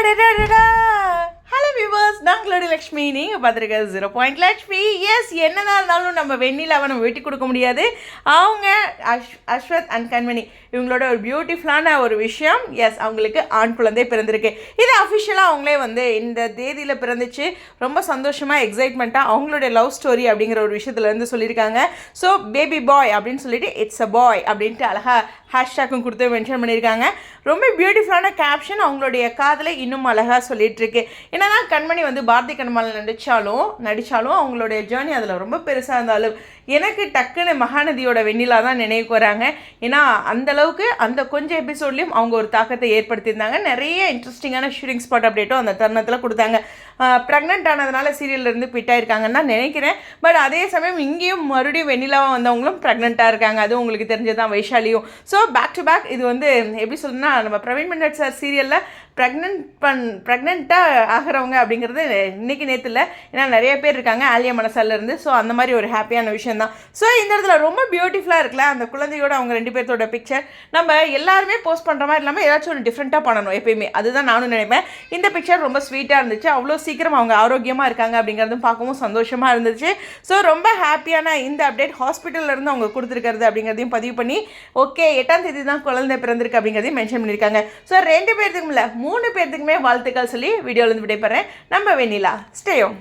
அடடடடா hello viewers நாங்களோட Lakshmi. நீங்கள் பார்த்துருக்க ஜீரோ பாயிண்ட் லக்ஷ்மி எஸ் என்னதான் இருந்தாலும் நம்ம வெண்ணிலாவை நம்ம வெட்டி கொடுக்க முடியாது. அவங்க அஷ் அஸ்வத் அண்ட் கண்மணி. இவங்களோட ஒரு பியூட்டிஃபுல்லான ஒரு விஷயம். எஸ் அவங்களுக்கு ஆண் குழந்தை பிறந்திருக்கு. இது அஃபிஷியலாக அவங்களே வந்து இந்த தேதியில் பிறந்துச்சு. ரொம்ப சந்தோஷமாக எக்ஸைட்மெண்ட்டாக அவங்களுடைய லவ் ஸ்டோரி அப்படிங்கிற ஒரு விஷயத்துலேருந்து சொல்லியிருக்காங்க. ஸோ பேபி பாய் அப்படின்னு சொல்லிட்டு இட்ஸ் அ பாய் அப்படின்ட்டு அழகாக ஹேஷ்டேக்கும் கொடுத்து மென்ஷன் பண்ணியிருக்காங்க. ரொம்ப பியூட்டிஃபுல்லான கேப்ஷன் அவங்களுடைய காதலை இன்னும் அழகாக சொல்லிகிட்ருக்கு என்ன தான் கண்மணி வந்து பாரதி கண்மால் நடித்தாலும் நடித்தாலும் அவங்களுடைய ஜேர்னி அதில் ரொம்ப பெருசாக இருந்தாலும் எனக்கு டக்குன்னு மகாநதியோட வெண்ணிலா தான் நினைவுக்கு வராங்க. ஏன்னா அந்த அளவுக்கு அந்த கொஞ்சம் எபிசோட்லேயும் அவங்க ஒரு தாக்கத்தை ஏற்படுத்தியிருந்தாங்க. நிறைய இன்ட்ரெஸ்டிங்கான ஷூட்டிங் ஸ்பாட் அப்டேட்டும் அந்த தருணத்தில் கொடுத்தாங்க. ப்ரெக்னென்ட் ஆனதுனால சீரியல்ல இருந்து ஆயிருக்காங்கன்னு தான் நினைக்கிறேன். பட் அதே சமயம் இங்கேயும் மறுபடியும் வெண்ணிலாவாக வந்தவங்களும் ப்ரெக்னெண்ட்டாக இருக்காங்க. அது உங்களுக்கு தெரிஞ்சதான் வைஷாலியும். ஸோ பேக் டு பேக் இது வந்து எப்படி சொல்லணும்னா நம்ம பிரவீன் மண்டட் சார் சீரியலில் ப்ரெக்னென்ட் பண் ப்ரெக்னெண்ட்டாக ஆகிறவங்க அப்படிங்கிறது இன்றைக்கி நேற்று இல்லை ஏன்னா நிறைய பேர் இருக்காங்க ஆலிய மனசால இருந்து. ஸோ அந்த மாதிரி ஒரு ஹாப்பியான விஷயம் தான் ஸோ இந்த இடத்துல ரொம்ப பியூட்டிஃபுல்லாக இருக்குல்ல அந்த குழந்தையோட அவங்க ரெண்டு பேர்த்தோட பிக்சர் நம்ம எல்லாருமே போஸ்ட் பண்ணுற மாதிரி இல்லாமல் ஏதாச்சும் ஒரு டிஃப்ரெண்ட்டாக பண்ணணும் எப்பயுமே. அதுதான் நானும் நினைப்பேன். இந்த பிக்சர் ரொம்ப ஸ்வீட்டாக இருந்துச்சு. அவ்வளோ சீக்கிரம் அவங்க ஆரோக்கியமாக இருக்காங்க அப்படிங்கிறதும் பார்க்கவும் சந்தோஷமாக இருந்துச்சு. ஸோ ரொம்ப ஹாப்பியான இந்த அப்டேட் ஹாஸ்பிட்டல்ல இருந்து அவங்க கொடுத்துருக்கிறது அப்படிங்கிறதையும் பதிவு பண்ணி ஓகே எட்டாம் தேதி தான் குழந்தை பிறந்திருக்கு அப்படிங்கிறதையும் மென்ஷன் பண்ணியிருக்காங்க. ஸோ ரெண்டு பேர்த்துக்கும் இல்லை மூணு பேர்த்துக்குமே வாழ்த்துக்கள் சொல்லி வீடியோலேருந்து விடைபெறேன். நம்ம வெண்ணிலா ஸ்டேயோம்